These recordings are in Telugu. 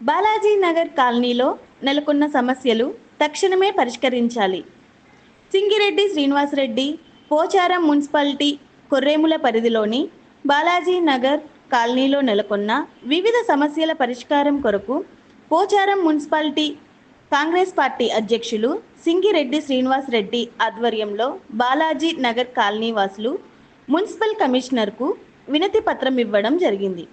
బాలాజీ నగర్ కాలనీలో నెలకొన్న సమస్యలు తక్షణమే పరిష్కరించాలి. సింగిరెడ్డి శ్రీనివాసరెడ్డి పోచారం మున్సిపాలిటీ కొర్రేముల పరిధిలోని బాలాజీ నగర్ కాలనీలో నెలకొన్న వివిధ సమస్యల పరిష్కారం కొరకు పోచారం మున్సిపాలిటీ కాంగ్రెస్ పార్టీ అధ్యక్షులు సింగిరెడ్డి శ్రీనివాస్ రెడ్డి ఆధ్వర్యంలో బాలాజీ నగర్ కాలనీ వాసులు మున్సిపల్ కమిషనర్కు వినతి పత్రం ఇవ్వడం జరిగింది.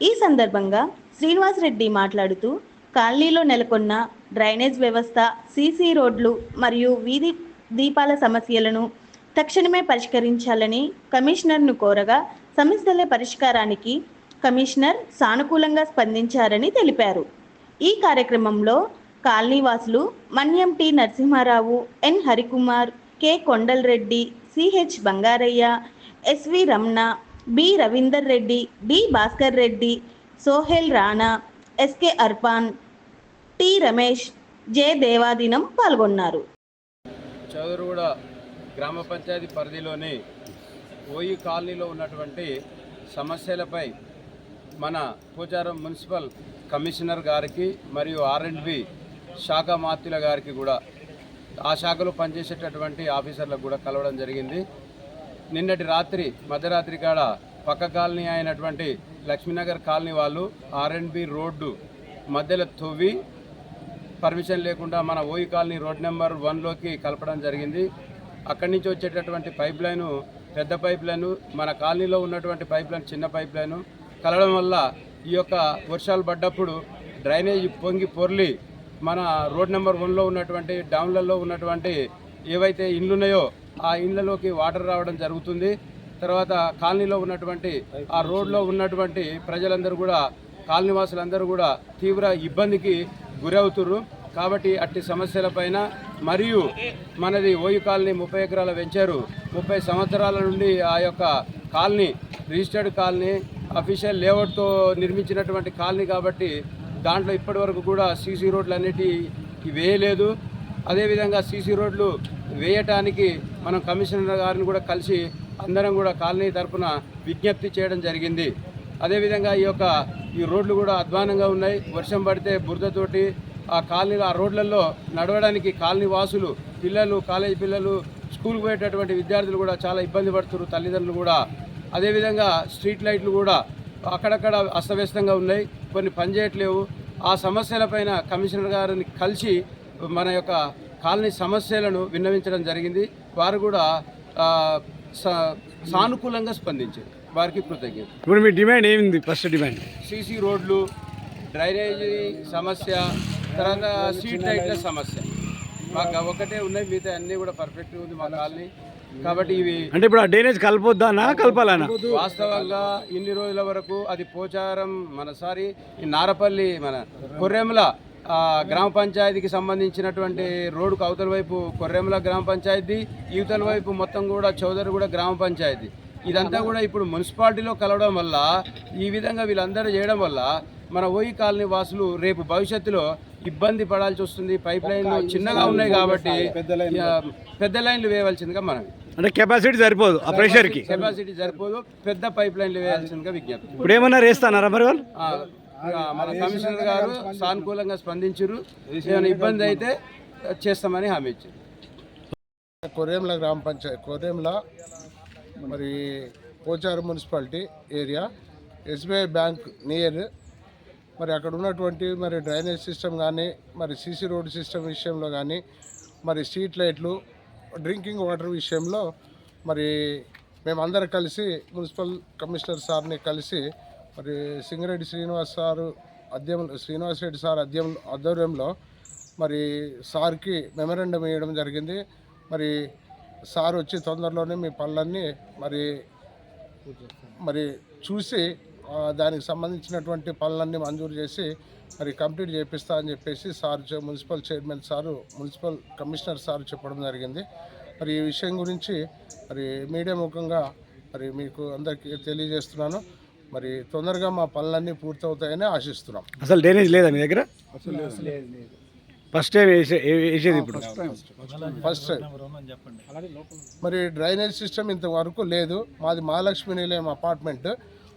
ఈ సందర్భంగా శ్రీనివాస్ రెడ్డి మాట్లాడుతూ కాలనీలో నెలకొన్న డ్రైనేజ్ వ్యవస్థ సీసీ రోడ్లు మరియు వీధి దీపాల సమస్యలను తక్షణమే పరిష్కరించాలని కమిషనర్ను కోరగా సమస్యల పరిష్కారానికి కమిషనర్ సానుకూలంగా స్పందించారని తెలిపారు. ఈ కార్యక్రమంలో కాలనీవాసులు Manyam T Narasimharao N Harikumar K Kondalreddy CH Bangaraiah SV Ramana B Ravinder Reddy D Bhaskar Reddy Sohail Rana SK Arpan T Ramesh J Devadinam పాల్గొన్నారు. చౌదరిగూడ గ్రామ పంచాయతీ పరిధిలోని ఓయి కాలనీలో ఉన్నటువంటి సమస్యలపై మన పోచారం మున్సిపల్ కమిషనర్ గారికి మరియు ఆర్ఎండ్బి శాఖ మాత్యుల గారికి కూడా ఆ శాఖలో పనిచేసేటటువంటి ఆఫీసర్లకు కూడా కలవడం జరిగింది. నిన్నటి రాత్రి మధ్యరాత్రి కాడ పక్క కాలనీ అయినటువంటి లక్ష్మీనగర్ కాలనీ వాళ్ళు ఆర్ఎండ్బి రోడ్డు మధ్యలో తొవ్వి పర్మిషన్ లేకుండా మన ఓయి కాలనీ రోడ్ నెంబర్ వన్లోకి కలపడం జరిగింది. అక్కడి నుంచి వచ్చేటటువంటి పైప్ లైను పెద్ద పైప్ లైను మన కాలనీలో ఉన్నటువంటి పైప్ లైన్ చిన్న పైప్ లైను కలవడం వల్ల ఈ యొక్క వర్షాలు పడ్డప్పుడు డ్రైనేజ్ పొంగి పొర్లి మన రోడ్ నెంబర్ వన్లో ఉన్నటువంటి డౌన్లలో ఉన్నటువంటి ఏవైతే ఇండ్లు ఉన్నాయో ఆ ఇండ్లలోకి వాటర్ రావడం జరుగుతుంది. తర్వాత కాలనీలో ఉన్నటువంటి ఆ రోడ్లో ఉన్నటువంటి ప్రజలందరూ కూడా కాలనీవాసులందరూ కూడా తీవ్ర ఇబ్బందికి గురవుతుర్రు. కాబట్టి అట్టి సమస్యలపైన మరియు మనది ఓయు కాలనీ ముప్పై ఎకరాల వెంచారు. ముప్పై సంవత్సరాల నుండి ఆ యొక్క కాలనీ రిజిస్టర్డ్ కాలనీ అఫీషియల్ లేఅవుట్తో నిర్మించినటువంటి కాలనీ కాబట్టి దాంట్లో ఇప్పటి వరకు కూడా సీసీ రోడ్లు అనేటి వేయలేదు. అదేవిధంగా సీసీ రోడ్లు వేయటానికి మనం కమిషనర్ గారిని కూడా కలిసి అందరం కూడా కాలనీ తరఫున విజ్ఞప్తి చేయడం జరిగింది. అదేవిధంగా ఈ యొక్క ఈ రోడ్లు కూడా అధ్వానంగా ఉన్నాయి. వర్షం పడితే బురదతోటి ఆ కాలనీలో ఆ రోడ్లలో నడవడానికి కాలనీ వాసులు పిల్లలు కాలేజీ పిల్లలు స్కూల్కి పోయేటటువంటి విద్యార్థులు కూడా చాలా ఇబ్బంది పడుతున్నారు తల్లిదండ్రులు కూడా. అదేవిధంగా స్ట్రీట్ లైట్లు కూడా అక్కడక్కడ అస్తవ్యస్తంగా ఉన్నాయి. కొన్ని పనిచేయట్లేవు. ఆ సమస్యలపైన కమిషనర్ గారిని కలిసి మన యొక్క కాలనీ సమస్యలను విన్నవించడం జరిగింది. వారు కూడా సానుకూలంగా స్పందించారు. వారికి కృతజ్ఞత ఇప్పుడు మీ డిమాండ్ ఏమింది? First demand. సీసీ రోడ్లు డ్రైనేజీ సమస్య తర్వాత స్ట్రీట్ లైట్ల సమస్య. మాకు ఒకటే ఉన్నాయి మిగతా అన్నీ కూడా పర్ఫెక్ట్గా ఉంది మా కాలనీ. కాబట్టి ఇవి అంటే ఇప్పుడు ఆ డ్రైనేజ్ కలపొద్దానా కలపాలనా వాస్తవంగా ఇన్ని రోజుల వరకు అది పోచారం మన సారీ ఈ నారపల్లి మన కొర్రెముల గ్రామ పంచాయతీకి సంబంధించినటువంటి రోడ్డుకు అవతల వైపు కొర్రెముల గ్రామ పంచాయతీ యువతల వైపు మొత్తం కూడా చౌదరిగూడ గ్రామ పంచాయతీ. ఇదంతా కూడా ఇప్పుడు మున్సిపాలిటీలో కలవడం వల్ల ఈ విధంగా వీళ్ళందరూ చేయడం వల్ల మన ఓయి కాలనీ వాసులు రేపు భవిష్యత్తులో ఇబ్బంది పడాల్సి వస్తుంది. పైప్ లైన్లు చిన్నగా ఉన్నాయి కాబట్టి పెద్ద లైన్లు వేయవలసిందిగా మనం అంటే కెపాసిటీ సరిపోదు ఆ ప్రెషర్కి. కెపాసిటీ సరిపోదు. పెద్ద పైప్ లైన్లు వేయాల్సిందిగా విజ్ఞప్తి. ఇప్పుడు ఏమన్నా రేస్తానారా మరి వాళ్ళు? మన కమిషనర్ గారు సానుకూలంగా స్పందించారు ఏమైనా ఇబ్బంది అయితే చేస్తామని హామీ ఇచ్చారు. కొరేమ్ల గ్రామ పంచాయతీ కొరేమ్ల మరి Pocharam municipality area SBI bank near. మరి అక్కడ ఉన్నటువంటి మరి డ్రైనేజ్ సిస్టమ్ కానీ మరి సీసీ రోడ్ సిస్టమ్ విషయంలో కానీ మరి స్ట్రీట్ లైట్లు డ్రింకింగ్ వాటర్ విషయంలో మరి మేమందరం కలిసి మున్సిపల్ కమిషనర్ సార్ని కలిసి మరి సింగరెడ్డి శ్రీనివాస్ సారు అధ్యయంలో శ్రీనివాస్ రెడ్డి సార్ అధ్యయం ఆధ్వర్యంలో మరి సార్కి మెమరాండం వేయడం జరిగింది. మరి సార్ వచ్చి తొందరలోనే మీ పనులన్నీ మరి మరి చూసి దానికి సంబంధించినటువంటి పనులన్నీ మంజూరు చేసి మరి కంప్లీట్ చేపిస్తా అని చెప్పేసి sir municipal chairman sir municipal commissioner sir చెప్పడం జరిగింది. మరి ఈ విషయం గురించి మరి మీడియా ముఖంగా మరి మీకు అందరికీ తెలియజేస్తున్నాను. మరి తొందరగా మా పనులన్నీ పూర్తవుతాయని ఆశిస్తున్నాం. అసలు డ్రైనేజ్ లేదా మీ దగ్గర? ఫస్ట్ టైం వేసేది ఇప్పుడు? ఫస్ట్ టైం మరి డ్రైనేజ్ సిస్టమ్ ఇంతవరకు లేదు. మాది మహాలక్ష్మి నిలయం అపార్ట్మెంట్.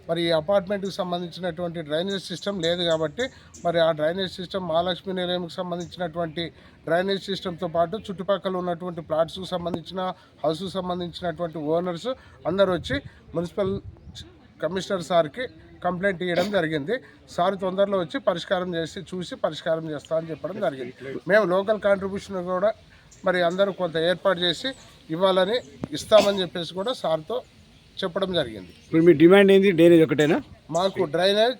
మరి ఈ అపార్ట్మెంట్కి సంబంధించినటువంటి డ్రైనేజ్ సిస్టమ్ లేదు కాబట్టి మరి ఆ డ్రైనేజ్ సిస్టమ్ మహాలక్ష్మి నిలయంకి సంబంధించినటువంటి డ్రైనేజ్ సిస్టమ్తో పాటు చుట్టుపక్కల ఉన్నటువంటి ప్లాట్స్కి సంబంధించిన హౌస్కి సంబంధించినటువంటి ఓనర్స్ అందరూ వచ్చి మున్సిపల్ కమిషనర్ సార్కి కంప్లైంట్ ఇవ్వడం జరిగింది. సార్ తొందరలో వచ్చి పరిష్కారం చేసి చూసి పరిష్కారం చేస్తా అని చెప్పడం జరిగింది. మేము లోకల్ కాంట్రిబ్యూషన్ కూడా మరి అందరూ కొంత ఏర్పాటు చేసి ఇవ్వాలని ఇస్తామని చెప్పేసి కూడా సార్తో చెప్పడం జరిగింది. ఇప్పుడు మీ డిమాండ్ ఏంది? డ్రైనేజ్ ఒకటేనా? మాకు drainage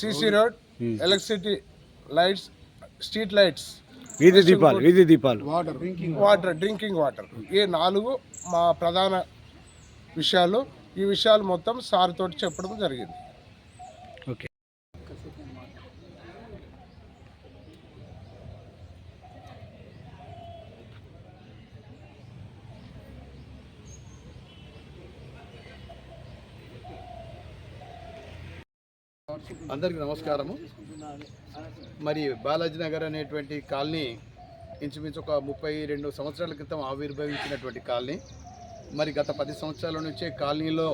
CC road electricity lights street lights వీధి దీపాలు వీధి దీపాలు. Water drinking water. ఈ నాలుగు మా ప్రధాన విషయాలు. ఈ విషయాలు మొత్తం సార్ తోటి చెప్పడం జరిగింది. ఓకే. అందరికీ నమస్కారము. మరి బాలాజీ నగర్ అనేటువంటి కాలనీ ఇంచుమించు ఒక ముప్పై రెండు సంవత్సరాల క్రితం ఆవిర్భవించినటువంటి కాలనీ. మరి గత పది సంవత్సరాల నుంచే కాలనీలో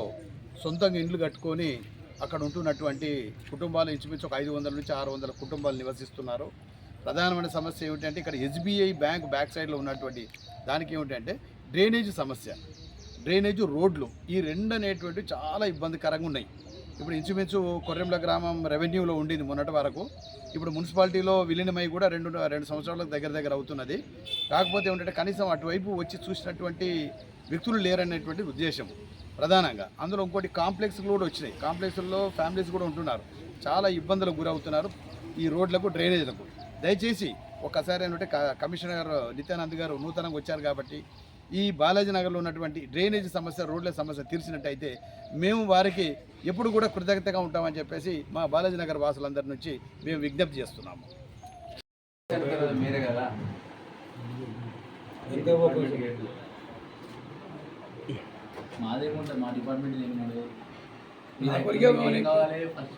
సొంతంగా ఇండ్లు కట్టుకొని అక్కడ ఉంటున్నటువంటి కుటుంబాలు ఇంచుమించు ఒక ఐదు వందల నుంచి ఆరు వందల కుటుంబాలు నివసిస్తున్నారు. ప్రధానమైన సమస్య ఏమిటంటే ఇక్కడ ఎస్బీఐ బ్యాంక్ బ్యాక్ సైడ్లో ఉన్నటువంటి దానికి ఏమిటంటే డ్రైనేజ్ సమస్య. డ్రైనేజ్ రోడ్లు ఈ రెండు అనేటువంటి చాలా ఇబ్బందికరంగా ఉన్నాయి. ఇప్పుడు ఇంచుమించు కొర్రెంల గ్రామం రెవెన్యూలో ఉండింది మొన్నటి వరకు. ఇప్పుడు మున్సిపాలిటీలో విలీనమై కూడా రెండు రెండు సంవత్సరాలకు దగ్గర దగ్గర అవుతున్నది. కాకపోతే ఏమిటంటే కనీసం అటువైపు వచ్చి చూసినటువంటి వ్యక్తులు లేరనేటువంటి ఉద్దేశం ప్రధానంగా. అందులో ఇంకోటి కాంప్లెక్స్లు కూడా వచ్చినాయి. కాంప్లెక్స్లో ఫ్యామిలీస్ కూడా ఉంటున్నారు. చాలా ఇబ్బందులకు గురవుతున్నారు ఈ రోడ్లకు డ్రైనేజ్లకు. దయచేసి ఒకసారి ఏంటంటే క- కమిషనర్ నిత్యానంద్ గారు నూతనంగా వచ్చారు కాబట్టి ఈ బాలాజీ నగర్లో ఉన్నటువంటి డ్రైనేజ్ సమస్య రోడ్ల సమస్య తీర్చినట్టయితే మేము వారికి ఎప్పుడు కూడా కృతజ్ఞతగా ఉంటామని చెప్పేసి మా బాలాజీ నగర్ వాసులందరి నుంచి మేము విజ్ఞప్తి చేస్తున్నాము. మాదేముంటుంది మా డిపార్ట్మెంట్ మీ ఏం కావాలి? ఫస్ట్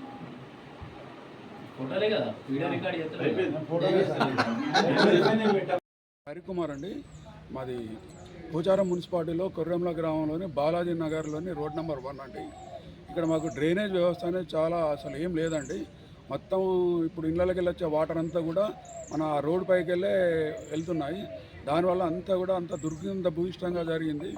ఫోటోలే కదా. వీడియో రికార్డ్ చేస్తారు హరికుమార్ అండి. మాది పోచారం మున్సిపాలిటీలో కొర్రెంల గ్రామంలోని బాలాజీ నగర్లోని రోడ్ నెంబర్ వన్ అండి. ఇక్కడ మాకు డ్రైనేజ్ వ్యవస్థ అనేది చాలా అసలు ఏం లేదండి. మొత్తం ఇప్పుడు ఇళ్ళకి వెళ్ళి వచ్చే వాటర్ అంతా కూడా మన ఆ రోడ్ పైకి వెళ్ళే వెళ్తున్నాయి. దానివల్ల అంతా కూడా అంత దుర్గంధ భూయిష్టంగా జరిగింది.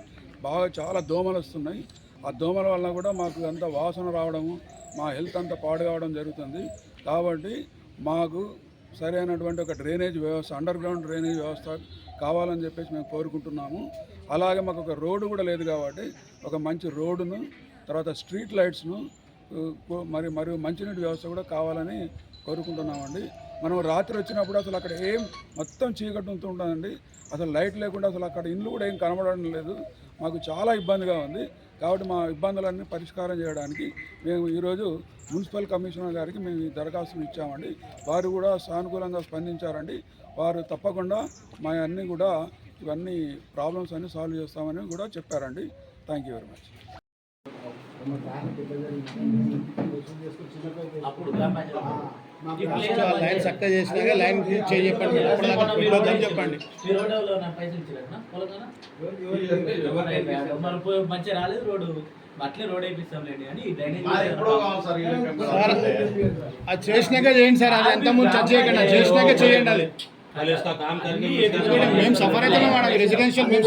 బాగా చాలా దోమలు వస్తున్నాయి. ఆ దోమల వల్ల కూడా మాకు అంత వాసన రావడము మా హెల్త్ అంతా పాడు కావడం జరుగుతుంది. కాబట్టి మాకు సరైనటువంటి ఒక డ్రైనేజ్ వ్యవస్థ అండర్ గ్రౌండ్ డ్రైనేజ్ వ్యవస్థ కావాలని చెప్పేసి మేము కోరుకుంటున్నాము. అలాగే మాకు ఒక రోడ్డు కూడా లేదు కాబట్టి ఒక మంచి రోడ్డును తర్వాత స్ట్రీట్ లైట్స్ను మరి మరియు మంచినీటి వ్యవస్థ కూడా కావాలని కోరుకుంటున్నామండి. మనం రాత్రి వచ్చినప్పుడు అసలు అక్కడ ఏం మొత్తం చీకటి ఉంటుందండి. అసలు లైట్ లేకుండా అసలు అక్కడ ఇండ్లు కూడా ఏం కనబడడం లేదు. మాకు చాలా ఇబ్బందిగా ఉంది. కాబట్టి మా ఇబ్బందులన్నీ పరిష్కారం చేయడానికి మేము ఈరోజు మున్సిపల్ కమిషనర్ గారికి మేము ఈ దరఖాస్తులు ఇచ్చామండి. వారు కూడా సానుకూలంగా స్పందించారండి. వారు తప్పకుండా మా అన్నీ కూడా ఇవన్నీ ప్రాబ్లమ్స్ అన్నీ సాల్వ్ చేస్తామని కూడా చెప్పారండి. Thank you very much line చక్కగా చేసినాక లైన్ చెప్పండి. చెప్పండి. మీ రోడ్డులో నా పైసలు ఇచ్చిరట్నా పొలంగానా? మరి పో- మంచిగా రాలేదు రోడ్డు. అట్లే రోడ్ వేపిస్తాంలేండి అని ఈ డ్రైనేజ్ సార్ అది చేసినాక చేయండి సార్ అది ఎంత ముందు టచ్ చేయకండి చేసినాక చేయండి అది. మేము సఫర్ రెసిడెన్షియల్ మేము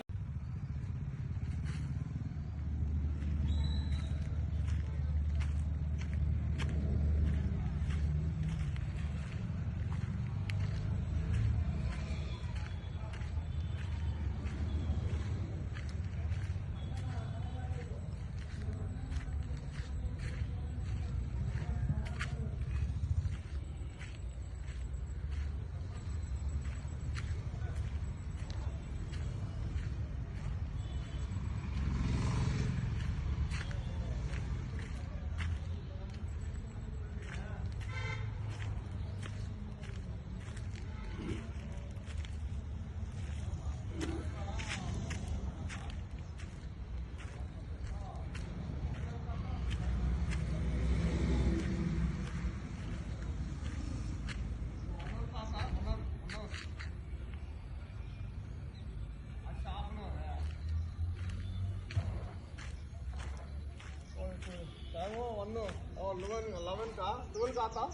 वन और लेवन इलेवन का ट्वेल्व का था।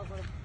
వన్